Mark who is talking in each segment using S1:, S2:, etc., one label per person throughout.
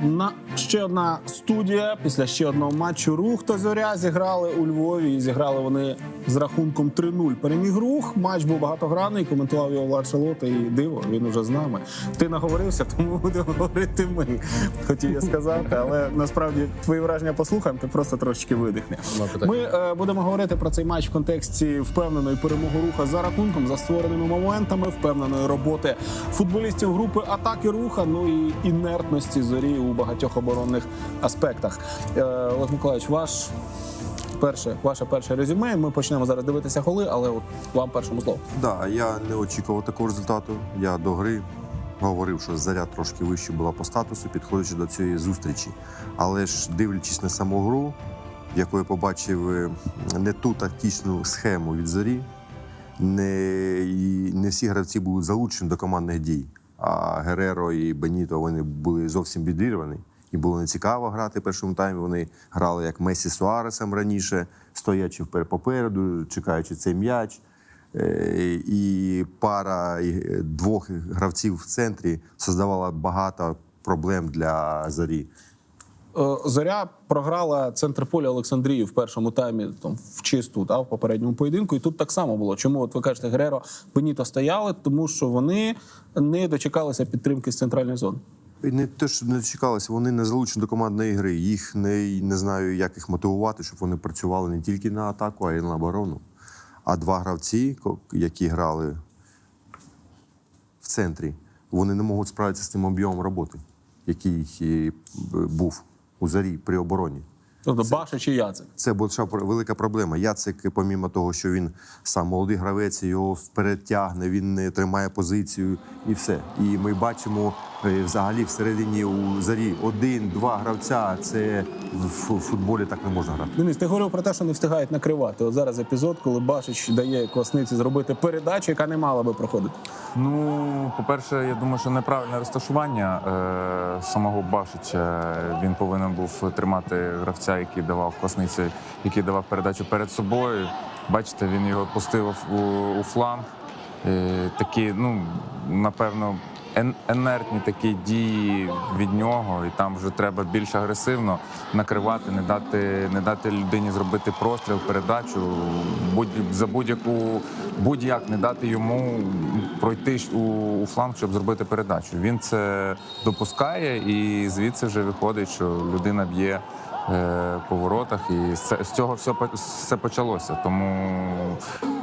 S1: на ще одна студія після ще одного матчу. Рух та зоря зіграли у Львові. І зіграли вони з рахунком 3-0. Переміг рух. Матч був багатогранний. Коментував його Влад Шалота і диво. Він уже з нами. Ти наговорився, тому будемо говорити ми. Хотів я сказати, але насправді твої враження послухаємо. Ти просто трошечки видихне. Ми е, будемо говорити про цей матч в контексті впевненої перемоги руха за рахунком, за створеними моментами, впевненої роботи футболістів групи атаки руха, ну і інертності зорі у багатьох оборонних аспектах. Е, Олег Миколаївич, ваш перше, ваше перше резюме. Ми почнемо зараз дивитися голи, але от вам першому слово.
S2: Да, я не очікував такого результату. Я до гри говорив, що заря трошки вище була по статусу, підходячи до цієї зустрічі. Але ж дивлячись на саму гру, в яку я побачив е, не ту тактичну схему від зорі, не, і не всі гравці були залучені до командних дій. А Гереро і Беніто вони були зовсім відірвані. І було нецікаво грати в першому таймі. Вони грали як Месі з Суаресом раніше, стоячи попереду, чекаючи цей м'яч. Е, І пара е, двох гравців в центрі создавала багато проблем для зорі.
S1: Е, Зоря програла центр поля Олександрії в першому таймі там в чисту та в попередньому поєдинку. І тут так само було. Чому от ви кажете, Гереро Беніто стояли? Тому що вони не дочекалися підтримки з центральної зони.
S2: Не те, що не дочекалися, вони не залучені до командної гри. Їх не, не знаю, як їх мотивувати, щоб вони працювали не тільки на атаку, а й на оборону. А два гравці, які грали в центрі, вони не можуть справитися з тим об'ємом роботи, який був у зарі при обороні.
S1: Тобто Башич і Яцек.
S2: Це була велика проблема. Яцик, помімо того, що він сам молодий гравець, його вперед тягне, він не тримає позицію і все. І ми бачимо е, взагалі всередині у зарі один-два гравця. Це в футболі так не можна грати.
S1: Денис, ти говорив про те, що не встигають накривати. От зараз епізод, коли Башич дає класниці зробити передачу, яка не мала би проходити.
S3: Ну, по-перше, я думаю, що неправильне розташування е, самого Башича. Він повинен був тримати гравця, який давав класниці, який давав передачу перед собою. Бачите, він його пустив у, у фланг. Е, такі, ну, напевно, енертні такі дії від нього, і там вже треба більш агресивно накривати, не дати, не дати людині зробити простріл, передачу, будь, за будь-яку будь-як не дати йому пройти у, у фланг, щоб зробити передачу. Він це допускає, і звідси вже виходить, що людина б'є. е, По воротах, і з цього все все почалося. Тому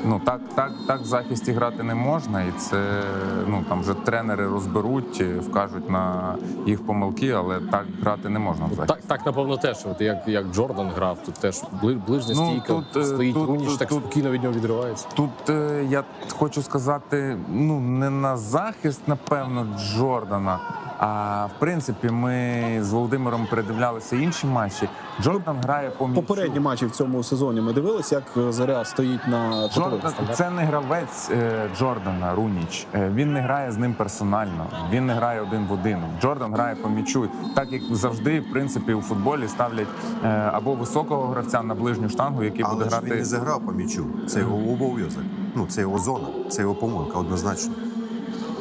S3: ну так, так, так в захисті грати не можна, і це ну там вже тренери розберуть, е, вкажуть на їх помилки, але так грати не можна в захисті.
S4: Так, так, напевно, теж. От як, як Джордан грав, тут теж бли- ближня
S3: Ну,
S4: стійка,
S3: тут, е,
S4: стоїть
S3: тут-
S4: Руніч,
S3: тут-
S4: так
S3: тут-
S4: спокійно від нього відривається.
S3: Тут е, я хочу сказати, ну не на захист, напевно, Джордана. А в принципі, ми з Володимиром передивлялися інші матчі. Джордан грає по м'ячу.
S1: Попередні матчі в цьому сезоні ми дивилися, як Зоря стоїть на
S3: Джордан. Це не гравець е, Джордана Руніч. Е, він не грає з ним персонально. Він не грає один в один. Джордан грає по м'ячу. Так як завжди, в принципі, у футболі ставлять е, або високого гравця на ближню штангу, який
S2: Але
S3: буде
S2: ж
S3: грати.
S2: він не заграв по м'ячу. Це його обов'язок. Ну це його зона, це його помилка, однозначно.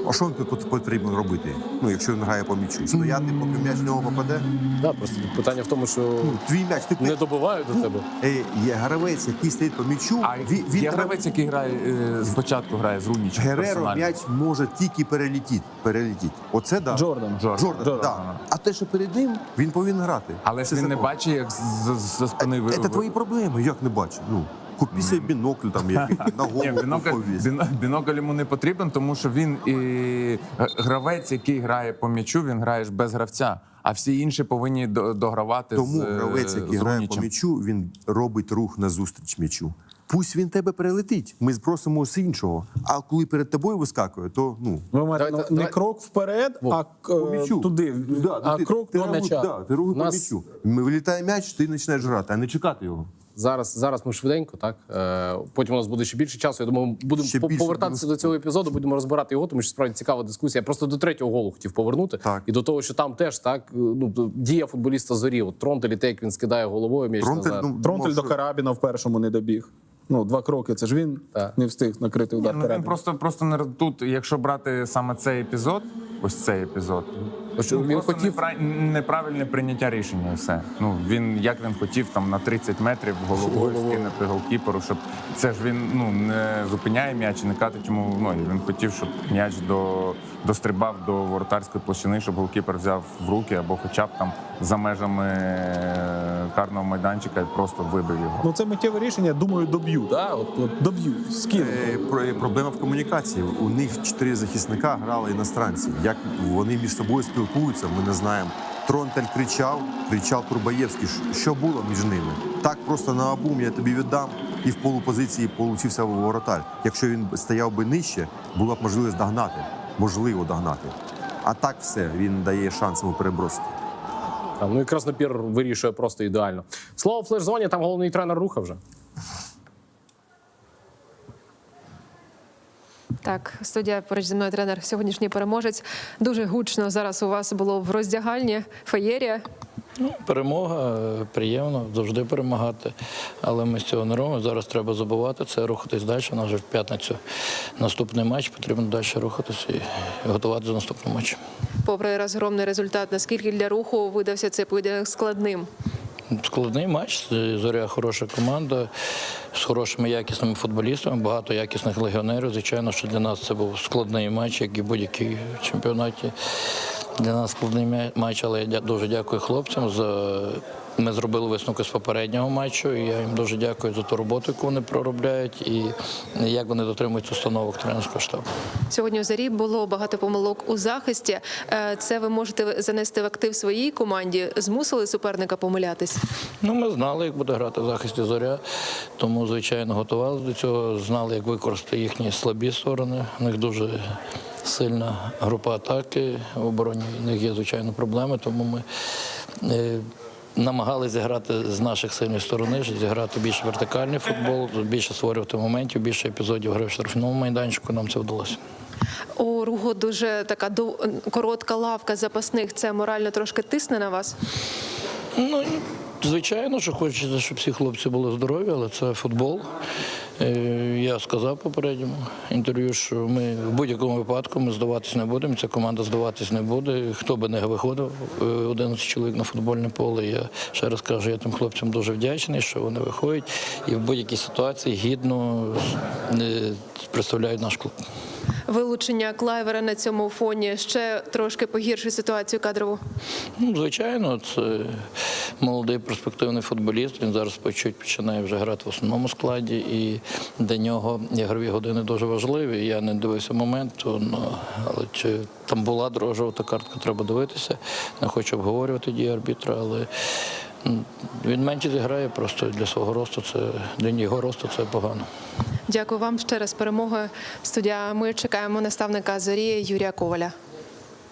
S2: А що він пот- потрібно робити? Ну, якщо він грає по м'ячу? Стояти, поки м'яч в нього попаде?
S4: Да, просто питання в тому, що
S2: Ну, твій м'яч, ти
S4: не добивають до тебе.
S2: Е, є гравець, який стоїть по м'ячу.
S3: А
S2: він, він
S3: є гравець, який грає е, спочатку грає з Рунічем.
S2: Гереро м'яч може тільки перелетіти. перелетіти. Оце да.
S1: Джордан.
S3: Джордан.
S2: Джордан,
S1: Джордан.
S2: Да. А те, що перед ним, він повинен грати.
S3: Але ж
S2: Це
S3: він не бачить, як за спини.
S2: Це твої проблеми, як не бачу. Ну, купи собі бінокль там який, на голову
S3: бінокль,
S2: повісь.
S3: бінокль йому не потрібен, тому що він і гравець, який грає по м'ячу, він грає ж без гравця. А всі інші повинні догравати
S2: Тому
S3: з, е,
S2: гравець, який
S3: з
S2: грає по м'ячу, він робить рух назустріч м'ячу. Пусть він тебе перелетить. Ми спросимо з іншого. А коли перед тобою вискакує, то ну.
S1: Ви маєте
S4: Давайте-
S1: не
S4: давай-
S1: крок вперед, а
S2: По
S1: е,
S2: м'ячу.
S1: туди,
S2: Да,
S1: а
S2: ти-
S1: крок
S2: ти
S1: до
S2: рахуй-
S1: м'яча.
S2: Да, ти рухай по
S4: Нас-
S2: м'ячу. Ми вилітає м'яч, ти починаєш грати, а не чекати його.
S4: Зараз, зараз ми швиденько, так е, потім у нас буде ще більше часу. Я думаю, будемо
S2: Ще
S4: по-
S2: більше
S4: повертатися до цього епізоду, будемо розбирати його, тому що справді цікава дискусія. Я просто до третього голу хотів повернути.
S2: Так.
S4: І до того, що там теж так ну дія футболіста зорі. От Тронтель, те, як він скидає головою м'яч
S2: Тронтель,
S4: назад.
S2: ну,
S1: Тронтель
S2: думав,
S1: до Карабіна в першому не добіг. Ну, два кроки. Це ж він
S4: Так.
S1: не встиг накрити удар
S3: Ну, він просто, просто не тут, якщо брати саме цей епізод, ось цей епізод,
S4: Що він
S3: Просто
S4: хотів
S3: непра- неправильне прийняття рішення. і Все. Ну він як він хотів там на 30 метрів головою
S4: Головою.
S3: скинути голкіперу, щоб це ж він ну не зупиняє м'яч і не катить йому в ноги. Він хотів, щоб м'яч до дострибав до воротарської площини, щоб голкіпер взяв в руки або хоча б там за межами е, карного майданчика і просто вибив його.
S1: Ну це миттєве рішення, думаю, доб'ю. Да? От, от доб'ю. Скину.
S2: Е, про- Проблема в комунікації. У них чотири захисника грали іностранці. Як вони між собою спілкуються, ми не знаємо. Тронтель кричав, кричав Турбаєвський. Що- Що було між ними? Так просто на обум я тобі віддам. І в полупозиції получився воротар. Якщо він стояв би нижче, була б можливість догнати. Можливо, догнати. А так все, він дає шанс йому перебросити.
S4: Там, ну і Краснопір вирішує просто ідеально. Слово флеш-зоні, там головний тренер руха вже.
S5: Так, студія поруч зі мною тренер, сьогоднішній переможець. Дуже гучно зараз у вас було в роздягальні феєрія.
S6: Ну, перемога е, приємно, завжди перемагати. Але ми з цього не робимо. Зараз треба забувати це, рухатись далі. У нас вже в п'ятницю наступний матч. Потрібно далі рухатися і готуватися до наступного матчу.
S5: Попри розгромний результат, наскільки для руху видався цей поєдинок складним?
S6: Складний матч. Зоря хороша команда з хорошими якісними футболістами, багато якісних легіонерів. Звичайно, що для нас це був складний матч, як і в будь-якій чемпіонаті. Для нас складний матч, але я дуже дякую хлопцям за. Ми зробили висновки з попереднього матчу, і я їм дуже дякую за ту роботу, яку вони проробляють, і як вони дотримують установок тренерського штабу.
S5: Сьогодні у зарі було багато помилок у захисті. Е, Це ви можете занести в актив своїй команді. Змусили суперника помилятись.
S6: Ну, ми знали, як буде грати в захисті зоря, тому, звичайно, готувалися до цього, знали, як використати їхні слабі сторони. У них дуже сильна група атаки. В обороні в них є, звичайно, проблеми, тому ми. е, Намагалися зіграти з наших сильної сторони, зіграти більш вертикальний футбол, більше створювати моментів, більше епізодів гри в штрафному майданчику. Нам це вдалося.
S5: У руху дуже така дов- коротка лавка запасних. Це морально трошки тисне на вас.
S6: Ну, звичайно, що хочеться, щоб всі хлопці були здорові, але це футбол. Е, Я сказав попередньому інтерв'ю, що ми в будь-якому випадку ми здаватись не будемо. Ця команда здаватись не буде. Хто би не виходив, е, 11 чоловік на футбольне поле. Я ще раз кажу, я тим хлопцям дуже вдячний, що вони виходять і в будь-якій ситуації гідно е, представляють наш клуб.
S5: Вилучення клайвера на цьому фоні ще трошки погіршує ситуацію кадрову.
S6: Ну, звичайно, це молодий перспективний футболіст. Він зараз по чуть починає вже грати в основному складі, і для нього ігрові години дуже важливі. Я не дивився моменту, ну, але чи там була друга жовта картка, треба дивитися. Не хочу обговорювати дії арбітра, але він менше зіграє просто для свого росту. Це для його росту це погано.
S5: Дякую вам ще раз перемогою. Студія. Ми чекаємо наставника зорі Юрія Коваля.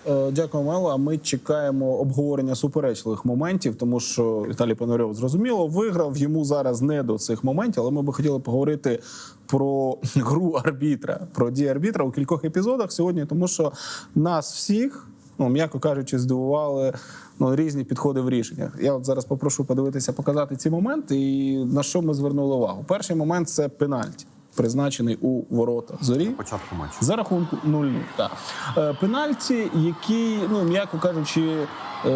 S1: Е, Дякую, Мело. А ми чекаємо обговорення суперечливих моментів, тому що Віталій Пономарьов зрозуміло виграв. Йому зараз не до цих моментів, але ми би хотіли поговорити про гру арбітра, про дії арбітра у кількох епізодах сьогодні, тому що нас всіх, ну м'яко кажучи, здивували ну, різні підходи в рішеннях. Я от зараз попрошу подивитися, показати ці моменти, і на що ми звернули увагу. Перший момент це пенальті, призначений у ворота зорі.
S2: Початку матчу.
S1: За рахунку 0-0. Так. Е, пенальті, який, ну м'яко кажучи, е,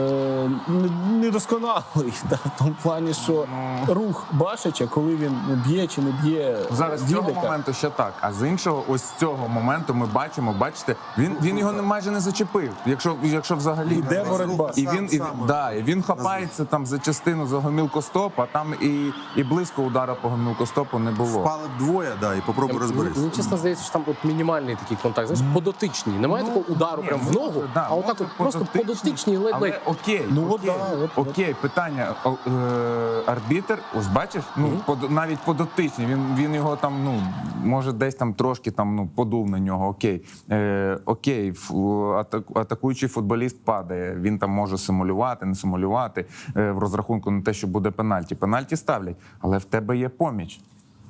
S1: не- недосконалий да, в тому плані, що рух Башича, коли він ну, б'є чи не б'є
S3: Зараз з цього моменту ще так. А з іншого, ось з цього моменту ми бачимо, бачите, він, він його не майже не зачепив. Якщо, якщо взагалі
S1: Іде боротьба.
S3: І він, і, да, і він хапається там за частину за гомілкостоп, а там і, і близько удара по гомілкостопу не було.
S2: Впали б двоє, да, і попробуй
S4: Мені,
S2: розберись.
S4: мені чесно здається, що там от мінімальний такий контакт. Знаєш, подотичний. Немає
S3: Ну,
S4: такого удару
S3: ні,
S4: прямо в ногу,
S3: да,
S4: а отак от просто подотичний
S3: Але
S4: ледь-ледь.
S3: окей,
S1: Ну,
S3: окей,
S1: да,
S3: окей, питання. О, е, арбітер, ось бачиш, ну под, навіть подотичний. Він він його там, ну може, десь там трошки там ну подув на нього. Окей, е, окей, атаку- атакуючий футболіст падає. Він там може симулювати, не симулювати е, в розрахунку на те, що буде пенальті. Пенальті ставлять, але в тебе є поміч.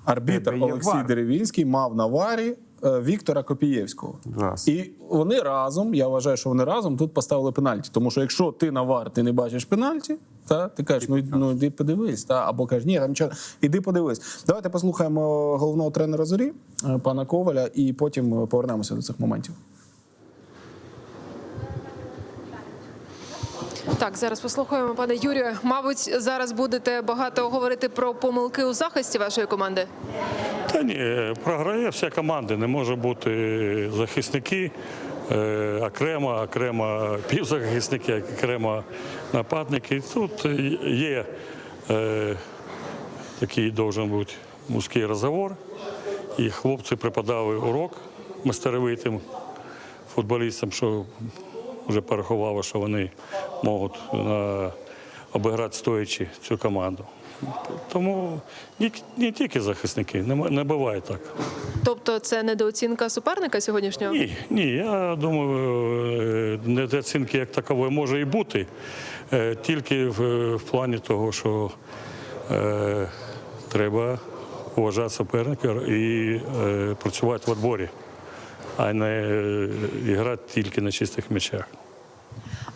S1: Арбітр Олексій
S3: вар.
S1: Деревінський мав на варі е, Віктора Копієвського.
S2: Раз.
S1: І вони разом, я вважаю, що вони разом тут поставили пенальті. Тому що якщо ти на вар, ти не бачиш пенальті, та ти кажеш, ну, ну іди подивись, та або кажеш, ні, там нічого, іди подивись. Давайте послухаємо головного тренера зорі, е, пана Коваля, і потім повернемося до цих моментів.
S5: Так, зараз послухаємо, пане Юрію. Мабуть, зараз будете багато говорити про помилки у захисті вашої команди.
S7: Та ні, програє вся команда. Не може бути захисники е, окремо, окремо півзахисники, окремо нападники. Тут є е, такий должен бути мужський розговор. І хлопці преподали урок мастеровитим футболістам, що вже порахували, що вони можуть е, обіграти стоячи цю команду. Тому не, не тільки захисники, не, не буває так.
S5: Тобто, це недооцінка суперника сьогоднішнього?
S7: Ні, ні, я думаю, е, недооцінки як такової може і бути, е, тільки в, в плані того, що е, треба уважати суперника і е, працювати в відборі, а не е, грати тільки на чистих м'ячах.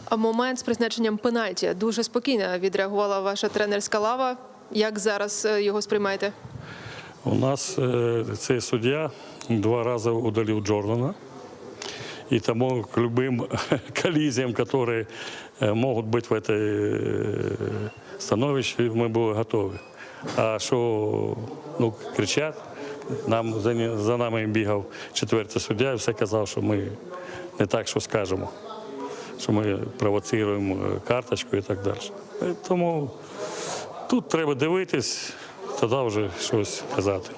S5: А момент з призначенням пенальті дуже спокійно відреагувала ваша тренерська лава. Як зараз е, його сприймаєте?
S7: У нас е, цей суддя два рази удалив Джордана. И тому к любым коллизиям, которые э, могут быть в этой э, становище, мы были готовы. А що ну, кричать, Нам, за, за нами бігав четвертий суддя і все казав, що ми не так, що скажемо, що ми провоцируємо е, карточку і так далі. Е, Тому тут треба дивитись, тоді вже щось казати.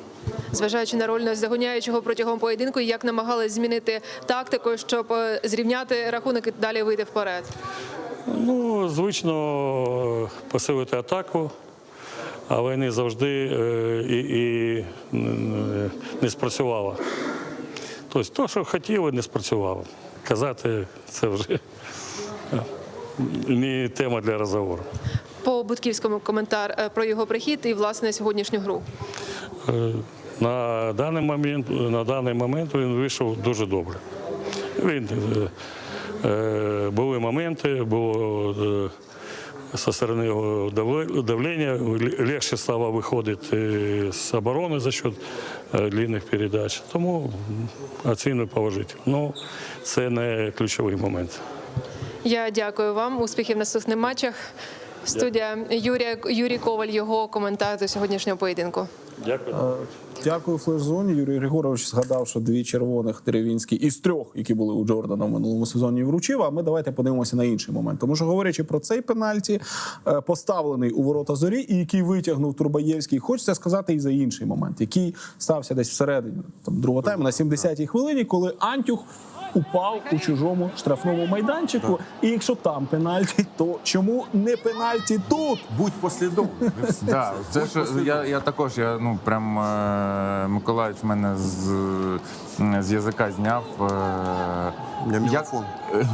S5: Зважаючи на роль наздогоняючого протягом поєдинку, як намагались змінити тактику, щоб е, зрівняти рахунок і далі вийти вперед?
S7: Ну, звично посилити атаку, але не завжди е, і, і не спрацювало. Тобто, то, що хотіли, не спрацювало. Казати це вже е, не тема для розговору.
S5: По Будківському коментар е, про його прихід і власне сьогоднішню гру.
S7: Е, На даний момент, на даний момент він вийшов дуже добре. Він, е, е, були моменти, було е, зі сторони його давле- давлення, ле- легше стало виходити з оборони за счет е, длинних передач. Тому м, оцінюю положительно. Ну, це не ключовий момент.
S5: Я дякую вам. Успіхів в наступних матчах. Студія Юрія Юрій Коваль. Його коментар до сьогоднішнього поєдинку.
S7: Дякую.
S1: Дякую, флеш-зоні. Юрій Григорович згадав, що дві червоних деревінські із трьох, які були у Джордана в минулому сезоні, вручив. А ми давайте подивимося на інший момент. Тому що говорячи про цей пенальті, е, поставлений у ворота зорі, і який витягнув Турбаєвський, хочеться сказати і за інший момент, який стався десь всередині там другого тайму на 70-й хвилині, коли Антюх. Упав у чужому штрафному майданчику, і якщо там пенальті, то чому не пенальті тут?
S2: Будь послідовним.
S3: Да, це ж я, я також, я ну прям е, Миколаївич мене з, з язика зняв. Е, як.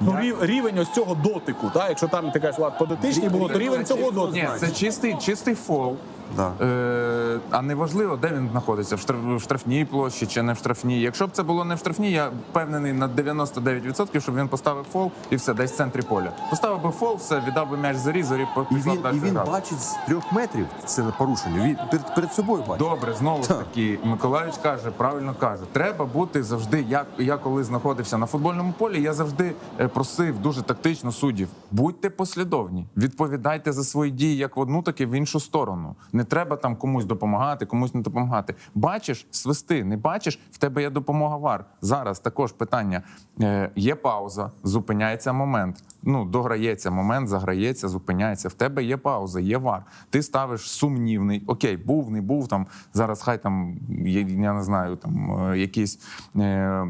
S1: Ну, рів- рівень ось цього дотику, так? Якщо там ти кажеш, Влад, по дотичній було, то рівень цього дотику.
S3: ні, це чистий, чистий фол.
S2: Да.
S3: Е, а не важливо, де він знаходиться, в, штраф, в штрафній площі чи не в штрафній. Якщо б це було не в штрафній, я впевнений на 99%, щоб він поставив фол і все, десь в центрі поля. Поставив би фол, все, віддав би м'яч зорі, зорі
S2: І
S3: пішла
S2: він, і він бачить з трьох метрів це порушення. Він перед, перед собою бачить.
S3: Добре, знову ж таки, Миколаївич каже, правильно каже, треба бути завжди. Я, я коли знаходився на футбольному полі, я завжди е, просив дуже тактично суддів. Будьте послідовні, відповідайте за свої дії як в одну, так і в іншу сторону. Не треба там комусь допомагати, комусь не допомагати. Бачиш, свисти, не бачиш, в тебе є допомога вар. Зараз також питання: е, є пауза, зупиняється момент. Ну, дограється момент, заграється, зупиняється. В тебе є пауза, є вар. Ти ставиш сумнівний. Окей, був, не був там. Зараз хай там я не знаю, там е, якісь. Е,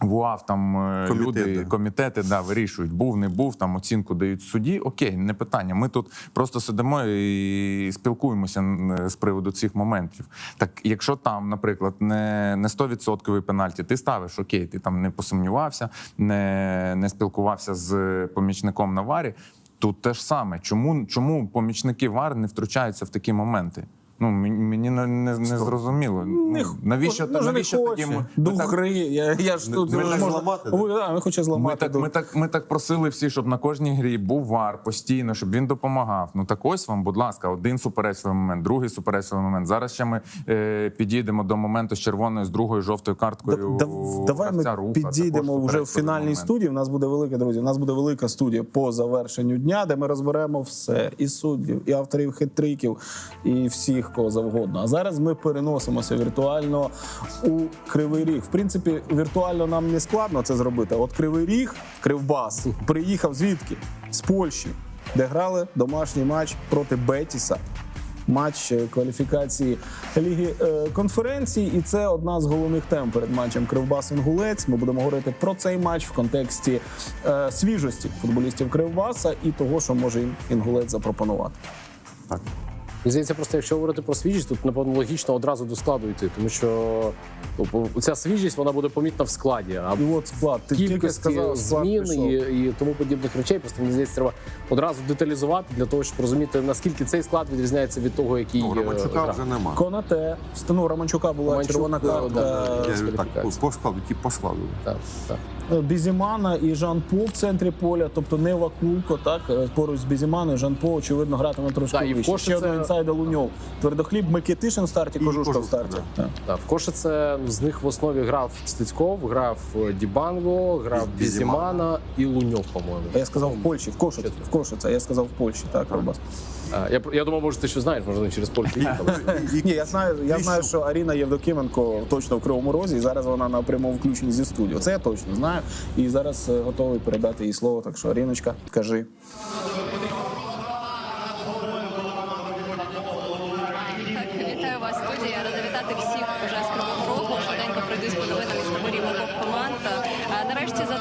S3: ВУАВ там е,
S2: Комітети.
S3: люди, комітети да, вирішують, був, не був, там оцінку дають судді. Окей, не питання. Ми тут просто сидимо і спілкуємося з приводу цих моментів. Так, якщо там, наприклад, не, не 100% пенальті, ти ставиш окей, ти там не посумнівався, не, не спілкувався з помічником на варі. Тут те ж саме. Чому, чому помічники ВАР не втручаються в такі моменти? Ну мені, не, не, не зрозуміло.
S1: Не
S3: Ну, навіщо
S1: може,
S3: навіщо
S1: не
S3: тоді
S1: хоче.
S3: ми, ми
S1: гри. Я, я ж тут
S2: Ми так
S1: можна-
S2: зламати, да?
S1: Ой, да, ми хоче
S3: Ми так, ми, так, ми так просили всі, щоб на кожній грі був вар постійно, щоб він допомагав. Ну так ось вам, будь ласка, один суперечливий момент, другий суперечливий момент. Зараз ще ми е, підійдемо до моменту з червоною, з другою жовтою карткою.
S1: Да-
S3: у
S1: давай ми
S3: Руха.
S1: підійдемо вже в фінальній
S3: момент.
S1: студії. У нас буде велика друзі. У нас буде велика студія по завершенню дня, де ми розберемо все: і суддів, і авторів хитриків, і всіх кого завгодно. А зараз ми переносимося віртуально у Кривий Ріг. В принципі, віртуально нам не складно це зробити. От Кривий Ріг, Кривбас, приїхав звідки? З Польщі, де грали домашній матч проти Бетіса матч е, кваліфікації Ліги е, конференцій, і це одна з головних тем перед матчем Кривбас Інгулець. Ми будемо говорити про цей матч в контексті е, свіжості футболістів Кривбаса і того, що може їм Інгулець запропонувати.
S2: Так.
S4: Мені здається, просто якщо говорити про свіжість, тут напевно логічно одразу до складу йти, тому що ну, ця свіжість вона буде помітна в складі. А
S1: І от склад. Ти тільки сказав склад
S4: змін і, і тому подібних речей. Просто мені здається, треба одразу деталізувати для того, щоб розуміти наскільки цей склад відрізняється від того, який
S2: Ну,
S4: е,
S2: Романчука вже нема.
S1: Конате. Ну, Романчука була
S4: Романчук,
S1: червона
S4: да, да, да.
S2: Я так, по складу, ті по складу.
S4: Так, так.
S1: Бізімана і Жан По в центрі поля, тобто не Вакулко, так е, поруч з Бізіманою, Жан По, очевидно, гратиме трошки
S4: Да, і
S1: вище. Ще
S4: це-
S1: один інсайда Луньов. Твердохліб, Микитишин в старті, Кожушка в старті.
S4: в Коші це з них в основі грав Стецьков, грав е, Дібанго, грав
S2: Бізімана.
S4: І Луньов, по-моєму.
S1: А я сказав в Польщі, в Кошиці, в Кошице, я сказав в Польщі, так, Робас.
S4: Я, я думав, може, ти що знаєш, може, вони через Польщу їхали.
S1: Ні, я знаю, я знаю, що Аріна Євдокименко точно в Кривому Розі, і зараз вона на прямому включенні зі студіо. Це я точно знаю. І зараз е, готовий передати їй слово. Так що, Аріночка, кажи.
S8: Так, вітаю вас, студія. Рада вітати всіх уже з Кривого Рогу. Швиденько пройдусь по новинам із таборів обох команд. Е,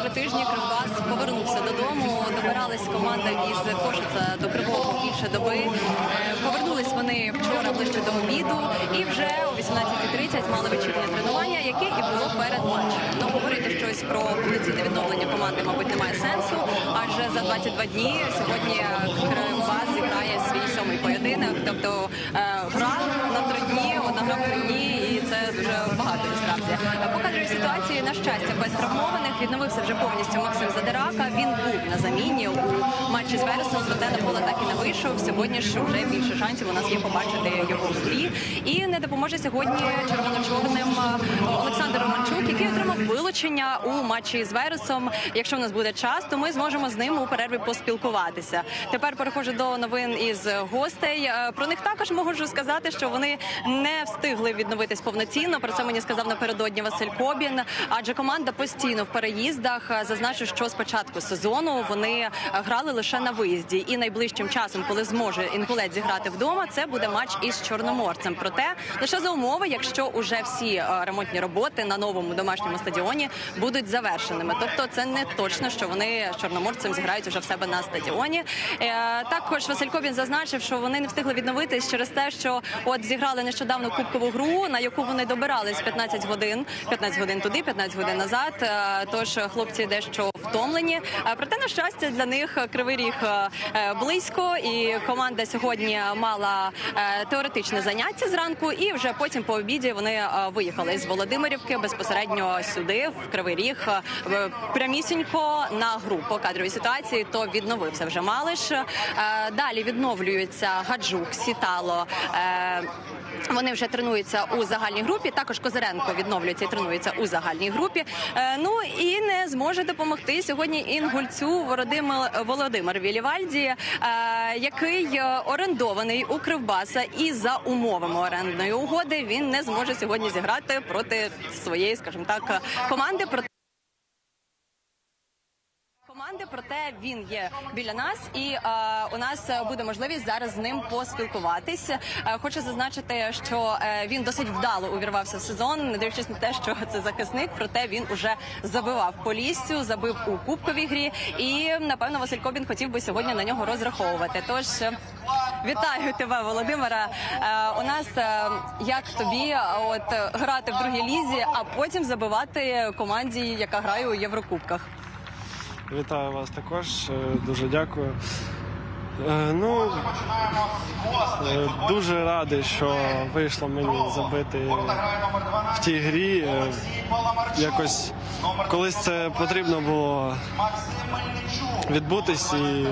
S8: Два тижні Кривбас повернувся додому. Добиралась команда із Кошица до Кривого більше доби. Повернулись вони вчора ближче до обіду і вже о 18.30 мали вечірнє тренування, яке і було перед матчем. Ну, говорити щось про повноцінне відновлення команди, мабуть, немає сенсу, адже за 22 дні сьогодні Кривбас зіграє свій сьомий поєдинок. Тобто е, гра багато насправді. Е, По кадровій ситуації, на щастя, без травмованих відновився вже повністю Максим Задирака. Він був на заміні у матчі з Вересом, проте на поле так і не вийшов. Сьогодні ж вже більше шансів у нас є побачити його в грі. І не допоможе сьогодні червоно-чорним е, Олександр Романчук, який отримав вилучення у матчі з Вересом. Якщо в нас буде час, то ми зможемо з ним у перерві поспілкуватися. Тепер переходжу до новин із гостей. Е, Про них також можу сказати, що вони не встигли відновитись повноцінно. Про це мені сказав напередодні Василь Кобін. Адже команда постійно в переїздах зазначив, що з початку сезону вони грали лише на виїзді, і найближчим часом, коли зможе інгулець зіграти вдома, це буде матч із чорноморцем. Проте лише за умови, якщо уже всі е, ремонтні роботи на новому домашньому стадіоні будуть завершеними. Тобто, це не точно, що вони з чорноморцем зіграють уже в себе на стадіоні. Е, Також Василь Кобін зазначив, що вони не встигли відновитись через те, що от зіграли нещодавно кубкову гру, на яку вони добирались 15 годин, 15 годин туди, 15 годин назад. Е, Тож хлопці дещо втомлені. Е, Проте на щастя для них кривий ріг е, близько, і команда сьогодні мала теоретичне заняття зранку, і вже потім по обіді вони виїхали з Володимирівки безпосередньо сюди, в Кривий Ріг, прямісінько на гру по кадровій ситуації. То відновився вже Малиш. Далі відновлюються Гаджук, Сітало. Вони вже тренуються у загальній групі. Також Козиренко відновлюється і тренується у загальній групі. Е, ну і не зможе допомогти сьогодні інгульцю Володимир Володимир Вілівальді, е, який е, орендований у Кривбаса, і за умовами орендної угоди він не зможе сьогодні зіграти проти своєї, скажімо так, команди. Команди, проте він є біля нас, і е, у нас буде можливість зараз з ним поспілкуватись. Е, хочу зазначити, що е, він досить вдало увірвався в сезон, не дивлячись на те, що це захисник, проте він уже забивав по лісцю, забив у кубковій грі. І напевно Василь Кобін хотів би сьогодні на нього розраховувати. Тож е, вітаю тебе, Володимира. Е, у нас е, як тобі от грати в другій лізі, а потім забивати команді, яка грає у Єврокубках.
S9: Вітаю вас також. е, Дуже дякую. Е, Ну е, дуже радий, що вийшло мені забити в тій грі. Е, Якось колись це потрібно було відбутись і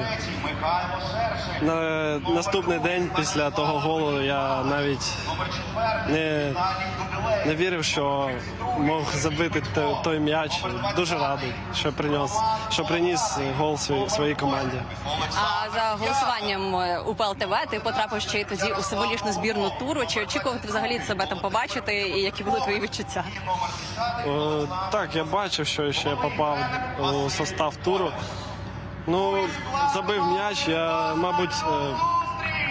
S9: на наступний день після того голу я навіть не, не вірив, що мог забити той м'яч. Дуже радий, що приніс, що приніс гол своїй, команді.
S8: А за голосуванням е, УПЛ ТВ ти потрапив ще й тоді у символічну збірну туру. Чи очікував ти взагалі себе там побачити, і які були твої відчуття?
S9: Е, Так, я бачив, що ще попав у состав туру. Ну, забив м'яч, я, мабуть, е,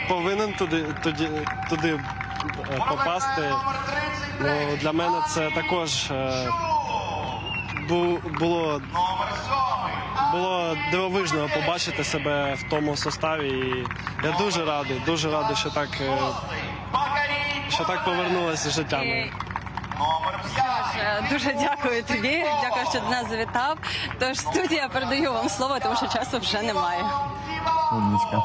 S9: повинен туди, туди, туди попасти. Ну, для мене це також бу- було, було дивовижно побачити себе в тому составі. І я дуже радий, дуже радий, що так, е, що так повернулося життя моє.
S8: Е, Дуже дякую тобі. Дякую, що до нас завітав. Тож студія передаю вам слово, тому що часу вже немає.
S3: Умнічка.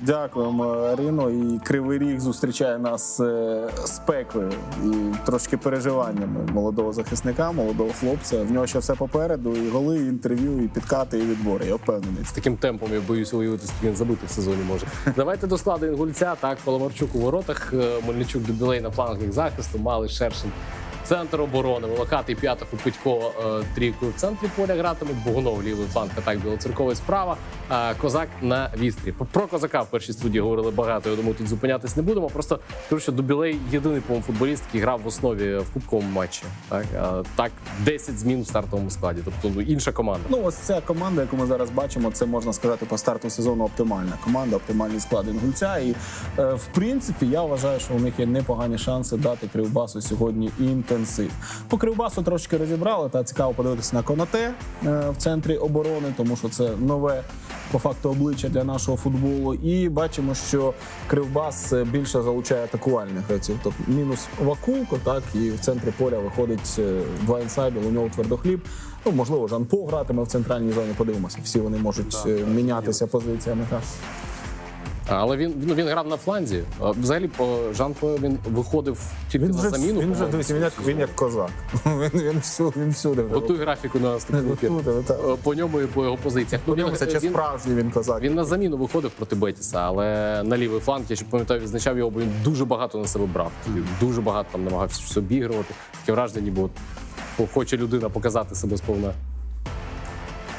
S1: Дякуємо, Ірино. І Кривий Ріг зустрічає нас е, з пеклею і трошки переживаннями молодого захисника, молодого хлопця. В нього ще все попереду. І голи, і інтерв'ю, і підкати, і відбори. Я впевнений.
S4: З таким темпом я боюся уявити, скільки він забити в сезоні може. Давайте до складу інгульця. Так, Паламарчук у воротах, е, Мельничук Дебілей на флангах захисту, Малий Шершин. Центр оборони, Волокатий, П'ятов і Петько е, трійкою в центрі поля гратимуть. Богунов лівий фланг, атак білоцерковий справа. А Козак на вістрі. Про козака в першій студії говорили багато. Я думаю, тут зупинятись не будемо. Просто кажу, що Дубілей єдиний по футболіст, який грав в основі в кубковому матчі. Так, а, так 10 змін в стартовому складі. Тобто ну, інша команда.
S1: Ну, ось ця команда, яку ми зараз бачимо, це можна сказати по старту сезону оптимальна команда, оптимальний склад інгульця. І е, в принципі, я вважаю, що у них є непогані шанси дати Кривбасу сьогодні інтенсив. По Кривбасу трошки розібрали, та цікаво подивитися на Конате в центрі оборони, тому що це нове по факту обличчя для нашого футболу. І бачимо, що Кривбас е, більше залучає атакувальних гравців. Тобто мінус Вакулко, так і в центрі поля виходить е, два інсайди, у нього твердохліб. Ну, можливо, Жан-По гратиме в центральній зоні. Подивимося. Всі вони можуть е, мінятися позиціями. Так.
S4: Але він ну, він грав на фланзі. Взагалі, по Жан По він виходив тільки
S1: Він
S4: на
S1: вже,
S4: заміну.
S1: він вже дивись, він як він як козак. Він, він, всю, він всюди.
S4: Готуй графіку на
S1: так.
S4: Е, По ньому і по його позиціях. Ну, він,
S1: Подивимося, чи
S4: він,
S1: справжній він козак.
S4: він на заміну виходив проти Бетіса, але на лівий фланг, я ще пам'ятаю, відзначав його, бо він дуже багато на себе брав. Дуже багато там намагався щось обігрувати. Таке враження, ніби от хоче людина показати себе сповна.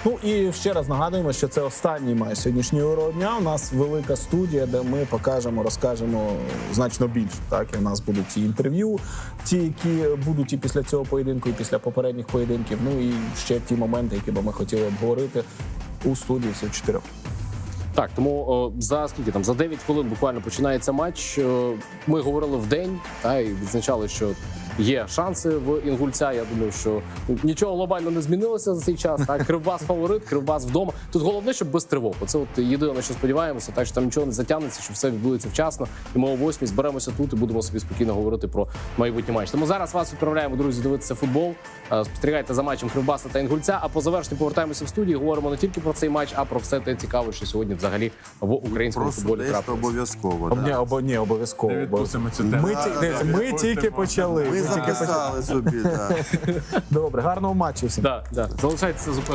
S1: Ну і ще раз нагадуємо, що це останній матч сьогоднішнього дня. У нас велика студія, де ми покажемо, розкажемо значно більше. Так і у нас будуть і інтерв'ю, ті, які будуть і після цього поєдинку, і після попередніх поєдинків. Ну і ще ті моменти, які би ми хотіли обговорити у студії всі чотирьох.
S4: Так, тому о, за скільки там за 9 хвилин буквально починається матч. О, Ми говорили в день та і відзначали, що є шанси в інгульця. Я думаю, що нічого глобально не змінилося за цей час. Так, Кривбас фаворит, Кривбас вдома. Тут головне, щоб без тривог. Це от єдине, на що сподіваємося, так що там нічого не затягнеться, що все відбудеться вчасно. І ми о 8 зберемося тут і будемо собі спокійно говорити про майбутній матч. Тому зараз вас відправляємо, друзі, дивитися футбол. Е, Спостерігайте за матчем Кривбаса та інгульця. А по завершенню повертаємося в студію. Говоримо не тільки про цей матч, а про все те цікаве, що сьогодні взагалі в українському
S2: Про
S4: футболі трапилось.
S2: обов'язково. Да.
S1: або ні, обов'язково.
S3: Не відпустимо цю тему.
S1: Ми,
S3: да,
S1: ми тільки почали.
S2: Ми
S1: Ми тільки почали.
S2: Записали собі.
S1: Добре, гарного матчу всім.
S4: Да, да. Залишайтеся з УПЛ.